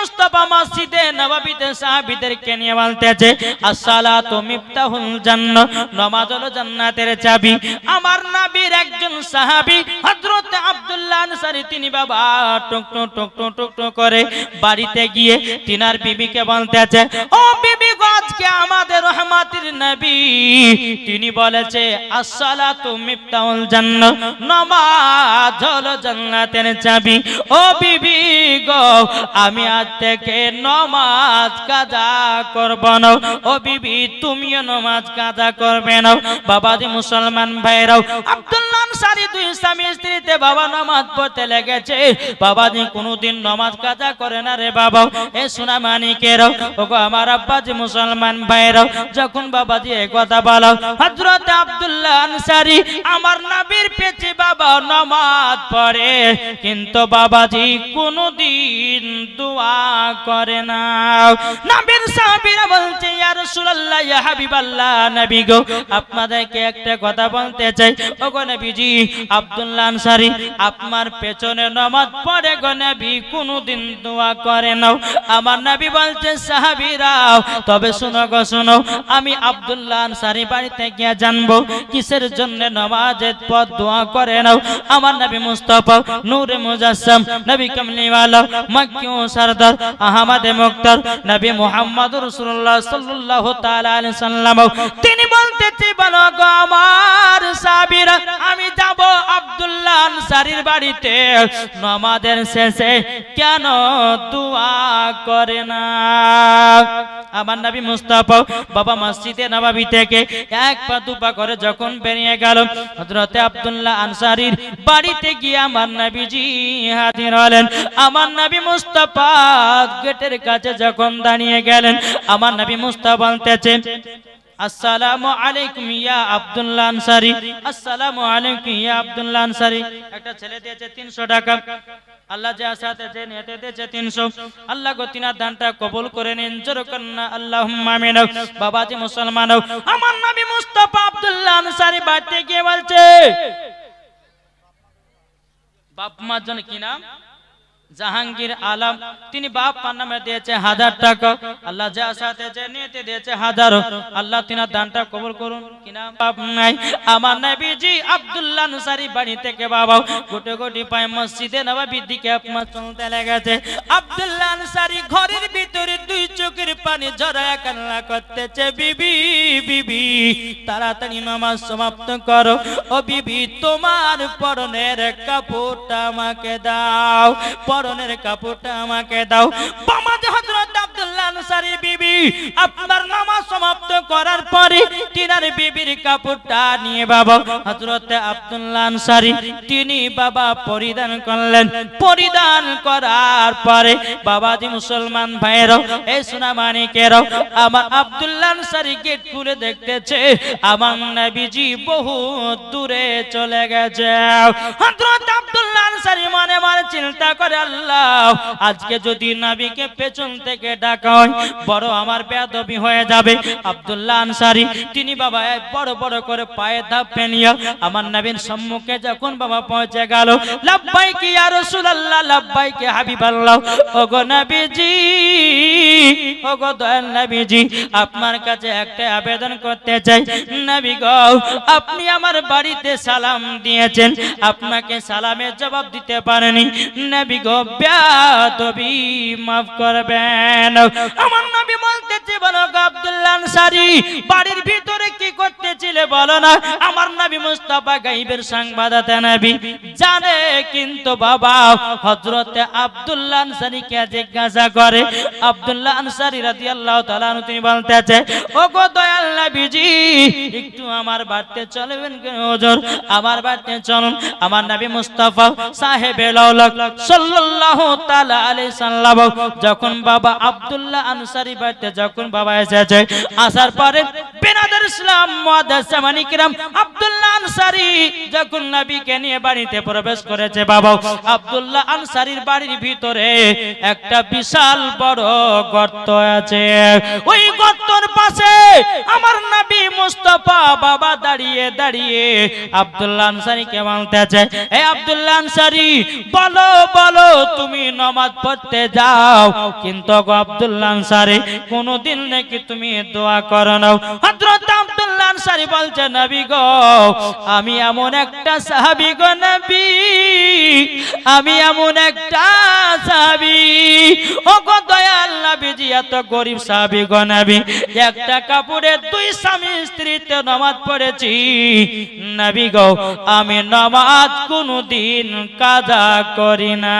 gusto. Mustafa মসজিদে নববীতে সাহাবীদেরকে নিয়ে বলতেছে আসসালাতু মিফতাহুল জান্নাহ নামাজ হলো জান্নাতের চাবি। আমার নবীর একজন সাহাবী হযরত আব্দুল্লাহ আনসারী তিনি বাবা টুক টুক টুক টুক টুক করে বাড়িতে গিয়ে তিনার বিবিকে বলতেছে ও বিবি গো, আজকে আমাদের রহমাতের নবী। তিনি বলেছে আসসালাতু মিফতাহুল জান্নাহ নামাজ হলো জান্নাতের চাবি। ও বিবি গো আমি আজ থেকে নমাজ কাজা করব না ও বিবি, তুমিও নমাজ কাজা করবে না বাবাজি মুসলমান ভাইরাও আব্দুল্লাহ আনসারী দুই স্বামী স্ত্রীতে বাবা নামাজ পড়তে লেগেছে বাবাজি কোনোদিন নমাজ কাজা করে না রে বাবা। এ সোনা মানিকেরাও ওগো আমার আব্বাজি মুসলমান ভাইরাও যখন বাবাজি এ কথা বলো, হযরত আব্দুল্লাহ আনসারী, আমার নবীর পেছে বাবা নমাজ পড়ে, কিন্তু বাবাজি কোনোদিন দোয়া করে না। নবীর সাহাবীরা বলছে, ইয়া রাসূলুল্লাহ, ইয়া হাবিবাল্লাহ, নবী গো, আপনাদেরকে একটা কথা বলতে চাই। ওগো নবীজি আব্দুল্লাহ আনসারী, আপনার পেছনে নামাজ পড়ে কোনোদিন দোয়া করে না আমার নবী বলছে তবে গো আমি আব্দুল্লাহ আনসারী বাড়িতে গিয়ে জানব, কিসের জন্য নামাজের পর দোয়া করে নাও। আমার নবী মুস্তাফা নবী কামলিওয়ালা সরদার, আহমদ মুক্তার, নবী মুহাম্মদ রাসূলুল্লাহ সাল্লাল্লাহু তাআলা আলাইহি সাল্লাম তিনি বলতেছে, বলো গো আমার সাহাবীরা, আমি যাব আব্দুল্লাহ আনসারীর বাড়িতে নামাজের শেষে কেন দোয়া করে না? আমার নবী মুস্তাফা বাবা মসজিদে নবাবী থেকে এক পা করে যখন বেরিয়ে গেল, হযরতে আব্দুল্লাহ আনসারীর বাড়িতে গিয়ে আমার হাজির হলেন। আমার নবী মুস্তাফা গেটের কাছে যখন দাঁড়িয়ে গেলেন, আমার নবী মুস্তাফা বলতেছে আসসালামু আলাইকুম ইয়া আব্দুল্লাহ আনসারী। আসসালামু আলাইকুম ইয়া আব্দুল্লাহ আনসারী। একটা ছেলে দিয়েছে 300 টাকা। আল্লাহ যা সাথে যে নিতে দিয়েছে 300 আল্লাহ গো, তিনার দানটা কবুল করে নিন। জোর কন্না আল্লাহুম্মা আমিন বাবাজি মুসলমান আমার নবী মুস্তাফা আব্দুল্লাহ আনসারী বাড়িতে গিয়ে বলছে, বাপ মার জন্য কি নাম? জাহাঙ্গীর আলম, তিনি বাপ নামে দিয়েছে হাজার টাকা। আল্লাহ যা সাথে যে নিতে দিয়েছে হাজার। আল্লাহ তিনার দানটা কবুল করুন। কি নাম? বাপ নাই। আমার নবীজি আব্দুল্লাহ আনসারী বাড়ি থেকে বাবা, গোটে গোটি পায় মসজিদে নবাবির দিকে আপনার চলতে লেগেছে। আব্দুল্লাহ আনসারী ঘরের ভিতরে দুই চোখের পানি ঝরায়া কান্না করতেছে, বিবি বিবি, তাড়াতাড়ি নামাজ সমাপ্ত করো। ও বিবি, তোমার পরনের কাপড়টা আমাকে দাও। পরনের কাপড়টা আমাকে দাও। বামাজ হযরত আব্দুল্লাহ আনসারী বিবি আপনার পরে তিনার বিবির কাপড়টা নিয়ে বাবা হযরত আব্দুল্লাহ আনসারী, তিনি বাবা পরিধান করলেন। পরিধান করার পরে বাবাজি মুসলমান ভাইয়েরাও এই সোনা মানিকেরাও, আমার আব্দুল্লাহ আনসারী গেট খুলে দেখতেছে, আমার নবীজি বহু দূরে চলে গেছে। হযরত আব্দুল্লাহ আনসারী মনে মনে চিন্তা করে, আল্লাহ, আজকে যদি নবীকে পেছন থেকে ডাকা হয়, বড় আমার বেদবি হয়ে যাবে। আব্দুল্লাহ আনসারী তিনি বাবা বড় বড় করে পায়ে ধাপ নিয়ে আমার নবীর সম্মুখে যখন বাবা পৌঁছে গেল, লাব্বাইক ইয়া কি লাব্বাইক হাবিবাল্লাহ, ওগো নবীজি আপনার কাছে একটা আবেদন করতে চাই। নবী আপনি আমার বাড়িতে সালাম দিয়েছেন। আপনাকে সালামের জবাব দিতে পারেনি। নবী গো মাফ করবেন। আমার নবী বলতেছে, বলো আব্দুল্লাহ বাড়ির ভিতরে কি করতেছিলে বলো না? আমার নবী মুস্তাফা গাইবের সংবাদাতে নবী। জানে কিন্তু বাবা, হযরতে আব্দুল্লাহ আনসারীকে জিজ্ঞাসা করে। আব্দুল্লাহ আনসারী রাদিয়াল্লাহু তাআলা তিনি বলতেছে ও গো দয়াল নবীজি, একটু আমার চলবেন কেন হুজুর, আমার চলুন। আমার নবী মুস্তাফা সাল্লাল্লাহু তাআলা আলাইহি সাল্লাম যখন বাবা আব্দুল্লাহ আনসারী বাড়িতে যখন বাবা এসেছে, আসার পরে বেনাদার ইসলাম আব্দুল্লাহ আনসারী যখন নবীকে নিয়ে বাড়িতে প্রবেশ করেছে, বাবা আব্দুল্লাহ আনসারীর বাড়ির ভিতরে একটা বিশাল বড় গর্ত আছে। ওই গর্তর পাশে আমার নবী মুস্তফা বাবা দাঁড়িয়ে দাঁড়িয়ে আব্দুল্লাহ আনসারীকে বলতেছে এই আব্দুল্লাহ আনসারি, বলো বলো, তুমি নামাজ পড়তে যাও। কিন্তু আব্দুল্লাহ আনসারি, কোনোদিন নাকি তুমি দোয়া করো না আনসারী বলছে, নবী গো, আমি এমন একটা সাহাবী গো নবী, আমি এমন একটা সাহাবী। ও গো দয়াল নবীজি, এত গরিব সাহাবী গো নবী। একটা কাপড়ে দুই স্বামী স্ত্রীতে নামাজ পড়েছি। নবী গো, আমি নামাজ কোনোদিন কাজা করি না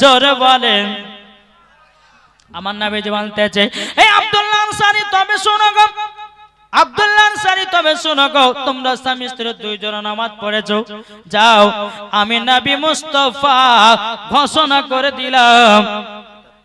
জোরে বলেন। আমার নামে যে বলতেছে, এই আব্দুল্লাহ আনসারী তবে শোনো গো আমি নবী মুস্তফা ঘোষণা করে দিলাম।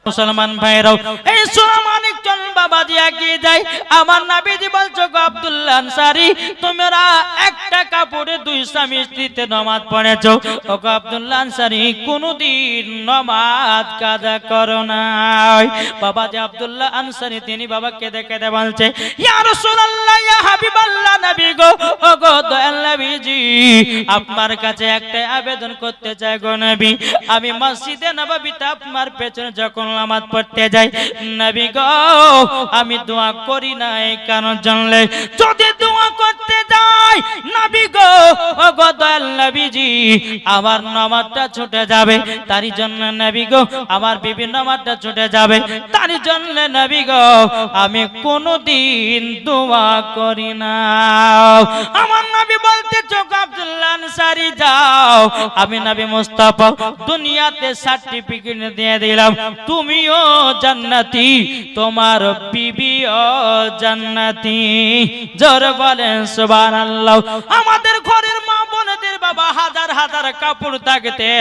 মুসলমান ভাইরাও, এই সোনা মানিকজন বাবাজি এগিয়ে যায় আমার নাবিজি বলছো গো আব্দুল্লাহ আনসারী, তোমরা একটা কাপড়ে দুই স্বামী স্ত্রীতে নামাজ পড়েছো। ও গো আব্দুল্লাহ আনসারী, কোনদিন নামাজ কাজা করো নাই। বাবাজি আব্দুল্লাহ আনসারী, তিনি বাবা কেঁদে কেঁদে বলছে, ইয়া রাসূলুল্লাহ আপনার কাছে একটা আবেদন করতে চাই গো নবী। আমি মসজিদে নববীতে আপনার পেছনে যখন নামাজ পড়তে যাই, নবী গো, আমি দোয়া করি না এই কারণ জানলে যদি দোয়া করতে আমার ছুটে যাবে, তারই জন্য নবী গো, আমার বিভিন্ন নামাজটা ছুটে যাবে, তারই জন্য নবী গো, আমি কোনোদিন দোয়া না আমার নবী বলতে, চোখ আব্দুল্লাহ যাও আমি নবী মুস্তাফা দুনিয়াতে সার্টিফিকেট দিয়ে দিলাম, তুমিও জান্নাতি, তোমার জান্নাতি। জোর বলেন আমাদের ঘরের মা বোনদের বাবা হাজার হাজার কাপড় থাকতে,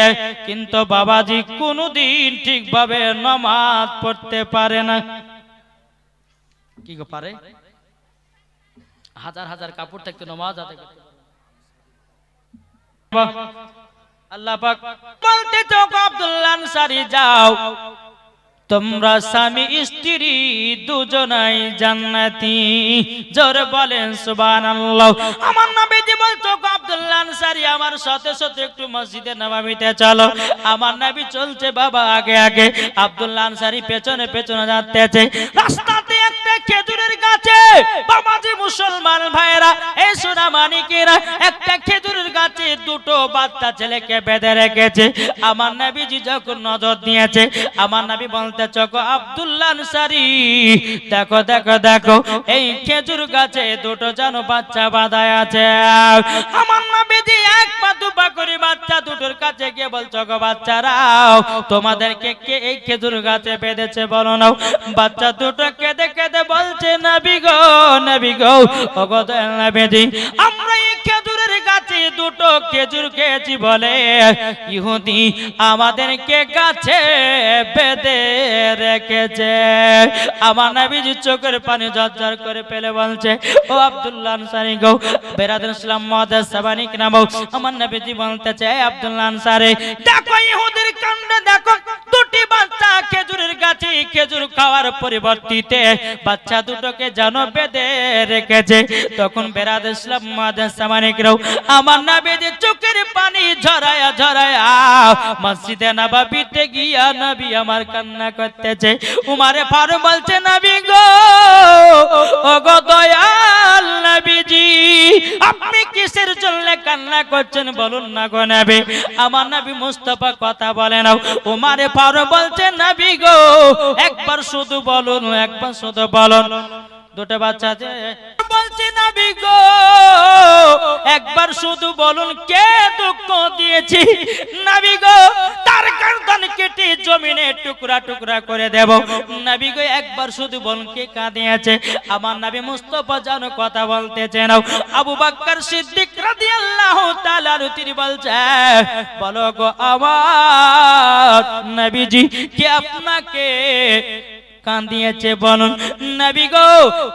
কিন্তু বাবাজি কোনোদিন ঠিকভাবে নামাজ পড়তে পারে না। কি পারে? হাজার হাজার কাপড় থাকতে নামাজ আদায় করতে আল্লাহ পাক। বলতে তো আব্দুল্লাহ আনসারী যাও। তোমরা স্বামী স্ত্রী দুজনাই জান্নাতি। জোরে বলেন সুবহানাল্লাহ। আমার নবীজি বলতো আব্দুল্লাহ আনসারী আমার সাথে সাথে একটু মসজিদে নববীতে চলো। আমার নবী চলছে বাবা আগে আগে। আব্দুল্লাহ আনসারী পেছনে পেছনে যাচ্ছে। রাস্তাতে একটা খেজুরের গাছে। বাবাজি মুসলমান ভাইরা এই সোনা মানিকেরা, একটা খেজুরের গাছে দুটো বাচ্চা ছেলেকে বেঁধে রেখেছে। আমার নবীজি যখন নজর দিয়েছে, আমার বলতে চকো দেখো দেখো দেখো, এই খেজুর গাছে দুটো যেন বাচ্চা বাঁধায় আছে। আমার নবীজি এক পা, দু পা করে বাচ্চা দুটোর কাছে গিয়ে বলছো গো বাচ্চারাও তোমাদেরকে কে এই খেজুর গাছে বেঁধেছে বলো নাও? বাচ্চা দুটো কেঁদে কেঁদে বলছে, নবী গো নবী গো গো দয়াল আমরা এই খেজুরের গাছে দুটো খেজুর খেয়েছি বলে ইহুদি আমাদেরকে গাছে বেঁধে রেখেছে। আমার নবীজি চোখের পানি ঝরঝর করে ফেলে বলছে, ও আব্দুল্লাহ আনসারি গো বেরাদুল ইসলাম মহাদাস সাবানিক নাম আমার নবীজি বলতেছে, "এ আব্দুল্লাহ আনসারি, দেখো ইহুদির কাণ্ড, দেখো দুটি খেজুরের গাছে খেজুর খাওয়ার পরিবর্তিতে বাচ্চা দুটোকে যেন বেঁধে রেখেছে। তখন আমার নবীজি চোখের পানি ঝরায়া ঝরায়া, মসজিদে গিয়া নবী আমার কান্না করতেছে। উমারে ফারুক বলছে গো দয়াল আপনি কিসের জন্য কান্না করছেন? বলুন না গো নবী। আমার নবী মুস্তফা কথা বলে না উমারে ফারুক বলছে নাবি গো একবার শুধু বলুন একবার শুধু বলুন। দুটো বাচ্চা আছে বলছে নবী গো? একবার শুধু বলুন, কে দুঃখ দিয়েছি? নবী গো, তার গর্দন কেটে জমিনে টুকরা টুকরা করে দেব। নবী গো, একবার শুধু বলুন, কে কাঁদিয়েছে? আমার নবী মুস্তফা যেন কথা বলতেছে নাও আবু বাক্কার সিদ্দিক রাদিয়াল্লাহু তাআলা তিনি বলছে, বলো গো আমার নবীজি, কে আপনাকে কাঁদিয়েছে বলুন, নবী গো,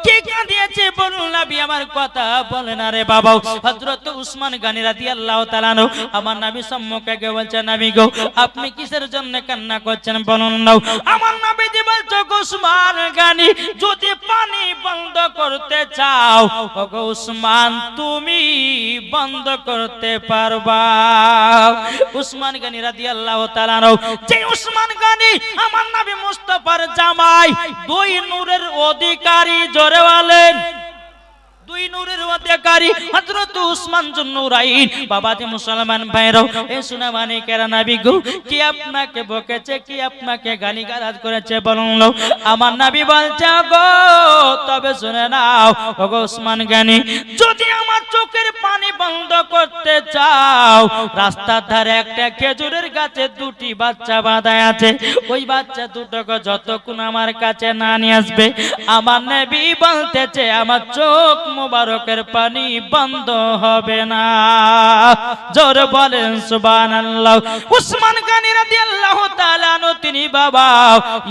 কে কাঁদিয়েছে বলুন, নবী আমার কথা বলে না রে বাবা হযরত উসমান গানি রাদিয়াল্লাহু তাআলা নো আমার নবী সম্মুখে গিয়ে বলছে, নবী গো, আপনি কিসের জন্য কান্না করছেন বলুন নাও। আমার নবী জি বলছে উসমান গানি, যদি পানি বন্ধ করতে চাও, ওগো উসমান তুমি বন্ধ করতে পারবা। উসমান গানি রাদিয়াল্লাহু তাআলা নো যে উসমান গানি, আমার নবী মুস্তাফার জামাই দুই নূরের অধিকারী জোরে দুই নূরের অধিকারী হযরত উসমান মুসলমান এ নাবি গো, কি আপনাকে বকেছে, কি আপনাকে গালি গালাজ করেছে বলুন আমার নাবি বলছে গো তবে শুনে নাও, ওগো উসমান গানি, যদি আমার চোখের পানি বন্ধ করতে চাও, রাস্তার ধারে একটা খেজুরের গাছে দুটি বাচ্চা বাঁধা আছে। ওই বাচ্চা দুটোকে যতক্ষণ আমার কাছে না নিয়ে আসবে, আমার নেবি বলতেছে, আমার চোখ মুবারকের পানি বন্ধ হবে না। জোর বলেন, সুবহানাল্লাহ। উসমান গানি রাদিয়াল্লাহু তাআলা তিনি বাবা,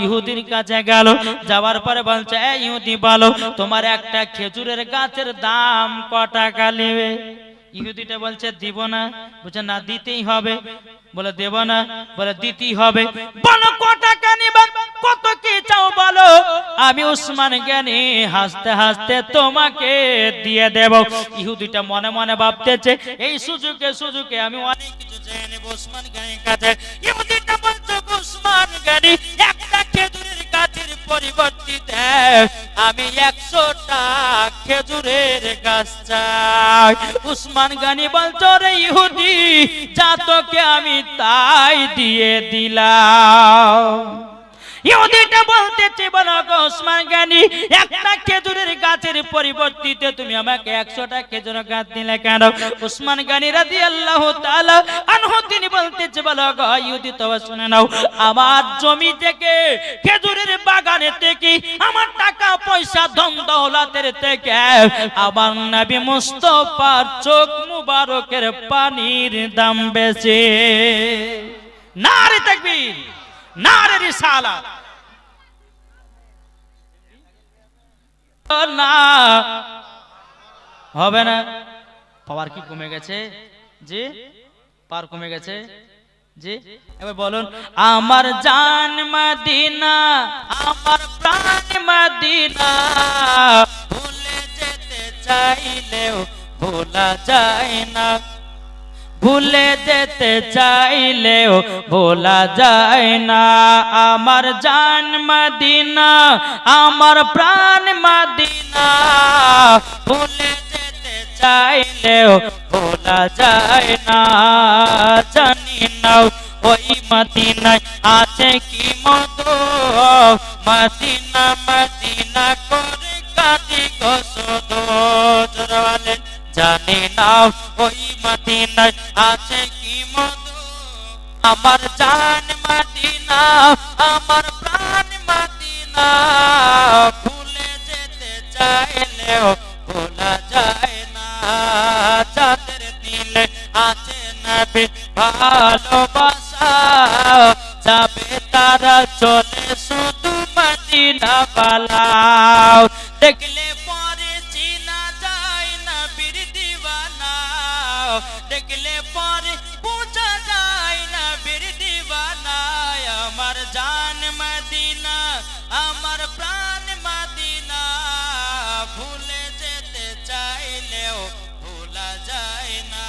ইহুদির কাছে গেল। যাওয়ার পরে বলছে এই ইহুদি বলো, তোমার একটা খেজুরের গাছের দাম কটা কালিবে? ইহুদিটা বলছে, দিব না। বলছে, না, দিতেই হবে। বলে, দেব না। বলে, দিতেই হবে। বলো ক টাকা নিবা কত কি চাও বলো? আমি উসমান জ্ঞানী, হাসতে হাসতে তোমাকে দিয়ে দেব। ইহুদিটা মনে মনে ভাবতেছে, এই সুযোগে সুযোগে আমি অনেক কিছু চেয়ে নেব উসমান জ্ঞানীর কাছে। ইহুদিটা বলছে, উসমান জ্ঞানী খেজুরের গাছের পরিবর্তিত আমি একশোটা খেজুরের গাছ চাই। উসমান গানি বলতো ইহুদি, যা তোকে আমি তাই দিয়ে দিলাম। ইহুদিটা বলতেছে বলো ওসমান গানি। একটা খেজুরের গাছের পরিবর্তিতে তুমি আমাকে একশোটা খেজুর গাছ দিলে কেন? উসমান গানি রাজি আল্লাহ আনহু তিনি বলতেছে বলো ইহুদি তো শুনে নাও। আমার জমি থেকে, খেজুরের বাগানে থেকে, আমার টাকা পয়সা ধন দৌলতের থেকে, আমার নবী মুস্তফার চোখ মুবারকের পানির দাম বেশি। নারে তাকবীর। নারে রিসালা। না। হবে না। পাওয়ার কি কমে গেছে? জি? পার কমে গেছে? জি? এবার বলুন, আমার জান মদিনা, আমার প্রাণ মদিনা, ভুলে যেতে চাইলেও ভোলা যায় না। ভুলে যেতে চাইলেও ভোলা যায় না। আমার জান মদিনা, আমার প্রাণ মদিনা। ভুলে যেতে চাইলেও ভোলা যায় না। জানি না ওই মদিনায় আছে কি মতো মদিনা মদিনা, করে কাটি গোসদ জানি না ওই মদিনায় আছে কি মধু? আমার জান মদিনা, আমার প্রাণ মদিনা। ভুলে যেতে চাইলেও ভোলা যায় না। যাদের দিলে আছে নবী ভালোবাসা। যাবে তারা চলে শুধু মদিনা পালাও দেখলে পরে বোঝা যায় না, বীর দিবানা আমার জান মদিনা, আমার প্রাণ মদিনা। ভুলে যেতে চাইলেও ভোলা যায় না।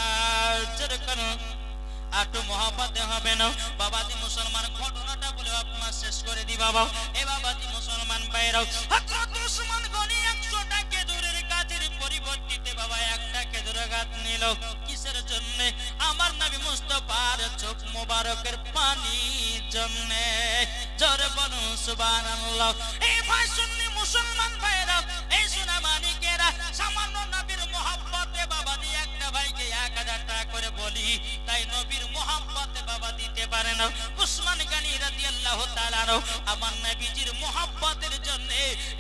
আটু মহাপাতে হবে না। বাবাজি মুসলমান, ঘটনাটা বলে আপনার শেষ করে দি বাবা। এ বাবাজি মুসলমান বাইরাও উসমান গনি 100 টা খেজুরের গাছের পরিবর্তিতে বাবা একটা গাছ নিল। মোবারকের পানি জন্য। জোরে বলুন, সুবহানাল্লাহ। এই ভাই সুন্নি মুসলমান ভাইরা, এই সোনা মানিকেরা সামান্য নবীর মোহাব্বতে বাবা দিয়ে একটা ভাইকে এক হাজার টাকা করে বলি, তাই নবীর মোহাব্বতে বাবা দিতে পারে না। উসমান গানি রাদিয়াল্লাহু তাআলা আনহু, আমার নবীজির মোহাব্বতের জন্য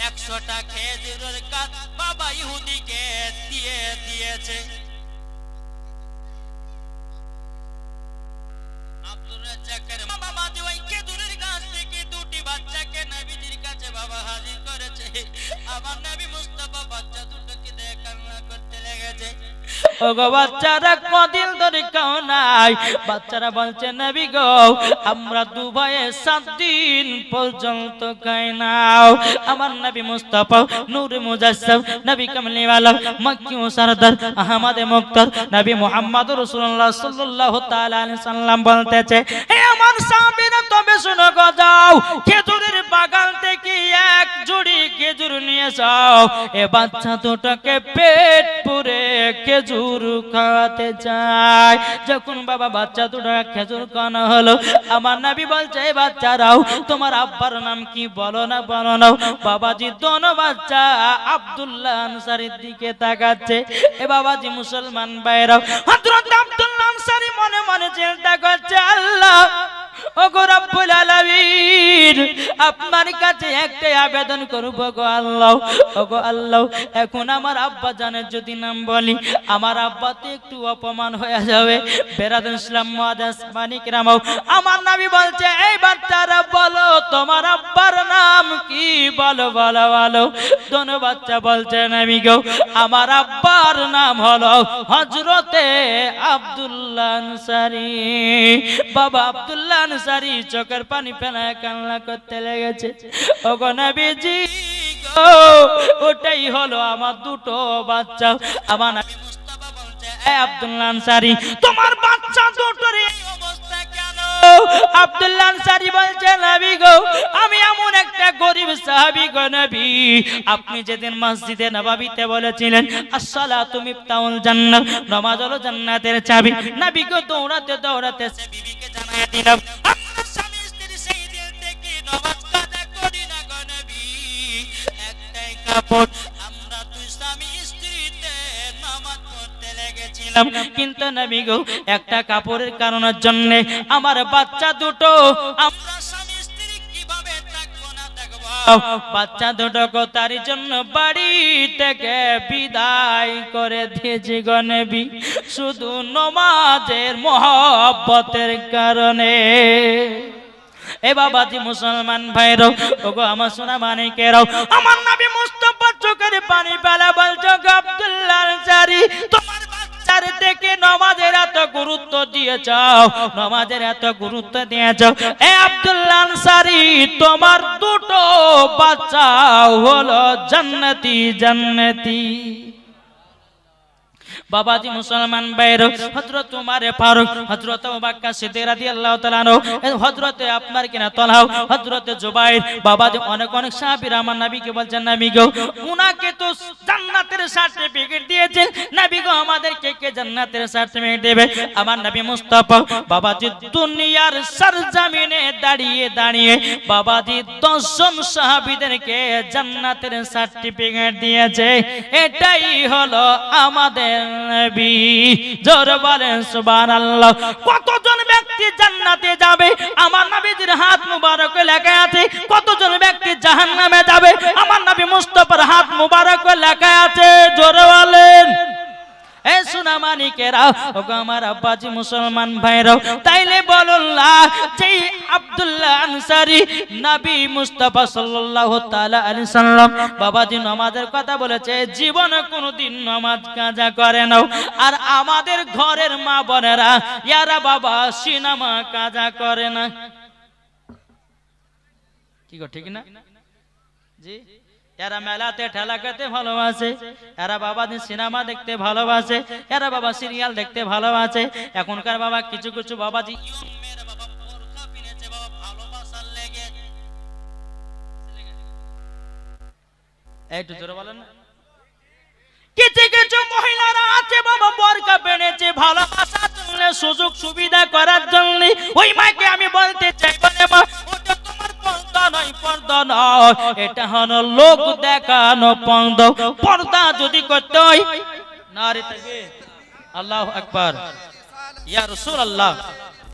100 টা খেজুরের গাছ বাবা ইহুদিকে দিয়ে দিয়েছে। দুটি বাচ্চাকে নবীজির কাছে বাবা হাজির করেছে। আমার নবী মুস্তফা বাচ্চা দুটো ওগো বাচ্চারা কদিন ধরে কেউ নাই। বাচ্চারা বলছে, নবী গো, আমরা দুবাইয়ে সাত দিন পর্যন্ত খাই নাও। আমার নবী মুস্তাফা, নূর মুজাসসাম, নবী কামলি ওয়ালা মক্কি ও সরদার, আহমদ মুক্তার মুহাম্মদ রাসূলুল্লাহ সাল্লাল্লাহু তাআলা আলাইহি সাল্লাম বলতেছে, হে আমার সাহাবীরা, তবে শুনো গো, যাও। খেজুরের বাগান থেকে এক জুড়ি খেজুর নিয়ে যাও। এ বাচ্চা দুটোকে পেট পুরে খেজুর খাওয়াতে চায়? যখন বাবা বাচ্চা দুটো খেজুর খাওয়ানো হলো, আমার নাবি বলছে "এই বাচ্চারাও, তোমার আব্বার নাম কি বলো না বলো না। বাবাজি দোনো বাচ্চা আব্দুল্লাহ আনসারির দিকে তাকাচ্ছে। এ বাবাজি মুসলমান বাইরাও হযরত আব্দুল্লাহ আনসারি মনে মনে চিন্তা করছে, আল্লাহ আপনার কাছে একটাই আবেদন করব গো আল্লাহ। ওগো আল্লাহ, এখন আমার আব্বা জানের যদি নাম বলি আমার আব্বাতে একটু অপমান হয়ে যাবে। বেরাদুল ইসলাম মুআদ্দাস মানিক রামাও, আমার নবী বলছে, এই বাচ্চারা বলো, তোমার আব্বার নাম কি? বলো বলো বলো। দোনো বাচ্চা বলছে, নবী গো, আমার আব্বার নাম হলো হজরতে আব্দুল্লাহ আনসারী। বাবা আব্দুল্লাহ আনসারী চোখের পানি ফেলা কান্না করতে লেগেছে। ওগো নবীজি ওটাই হলো আমার দুটো বাচ্চা। আমার আনসারী, তোমার বাচ্চা দুটোর এই অবস্থা কেন? আনসারী গো, আমি এমন একটা গরিব সাহাবী গো আপনি যেদিন মসজিদে নবাবিতে বলেছিলেন, আসসালাতু মিফতাহুল জান্নাত নামাজ হলো জান্নাতের চাবি। নবী গো, দৌড়াতে দৌড়াতে সে বিবিকে জানায় দিলাম আমরা স্ত্রীতে নামাজ পড়তে লেগেছিলাম। কিন্তু নবী গো, একটা কাপড়ের কারণের জন্য আমার বাচ্চা দুটো, আমরা স্বামী স্ত্রী কীভাবে থাকব না থাকব? বাচ্চা তার জন্য বাড়ি থেকে বিদায় করে দিয়েছি গনবী শুধু নমাজের মহব্বতের কারণে। এ বাবাজি মুসলমান ভাইরো, ওগো আমার সোনা মানিকেরাও, আমার নবী মুস্তাফা চোখের পানি পেলা বলছো আব্দুল্লাল আনসারী তোমার নমাজের এত গুরুত্ব নমাজের এত গুরুত্ব তোমার দুটো বাচ্চা হলো জান্নাতি জান্নাতি। বাবাজি মুসলমান বাইর, হযরত উমারে ফারুক, হযরত আবুবকর সিদ্দিক রাদিয়াল্লাহু তাআলা হযরত আপনার কিনা তলহাও হযরত জুবাইর, বাবাজি অনেক অনেক সাহাবীরা আমার নবীকে বলছেন, নবী গো, উনাকে তো জান্নাতের সার্টিফিকেট দিয়েছেন, নবী গো আমাদের কে জান্নাতের সার্টিফিকেট দেবে? আমার নবী মুস্তাফা, বাবাজি দুনিয়ার সরজমিনে দাঁড়িয়ে দাঁড়িয়ে, বাবাজি দশজন সাহাবীদেরকে জান্নাতের সার্টিফিকেট দিয়েছে। এটাই হলো আমাদের বলেন কতজন ব্যক্তি জান্নাতে যাবে? আমার নবীজির হাত মুবারক লেখা আছে। কতজন ব্যক্তি জাহান্নামে যাবে? আমার নবী মুস্তাফার হাত মুবারক লেখা আছে। জোর বলেন। এ সুনামানিকেরা ওগো আমার আব্বাজি মুসলমান ভাইরাও, তাইলে বলুল্লাহ যেই আব্দুল্লাহ নবী মুস্তাফা সাল্লাল্লাহু তাআলা আলাইহি সাল্লাম নামাজের কথা বলেছে, জীবনে কোনোদিন নামাজ কাজা করে নাও। আর আমাদের ঘরের মা বোনেরা, ইয়ারা বাবা, সিনেমা কাজা করে না। কি গো, ঠিক না? জি? এরা মেলাতে ঠেলা খেতে ভালোবাসে। এরা বাবা সিনেমা দেখতে ভালোবাসে। এরা বাবা সিরিয়াল দেখতে ভালোবাসে। এখনকার বাবা কিছু কিছু বাবাজি একটু জোরে বলেন। কিছু কিছু মহিলারা আছে, বাবা, বরকা বেড়েছে ভালোবাসার জন্য সুযোগ সুবিধা করার জন্য। ওই মাকে আমি বলতে চাই, বলে মা লোক দেখানো পর্দা। যদি করতে হয় আল্লাহ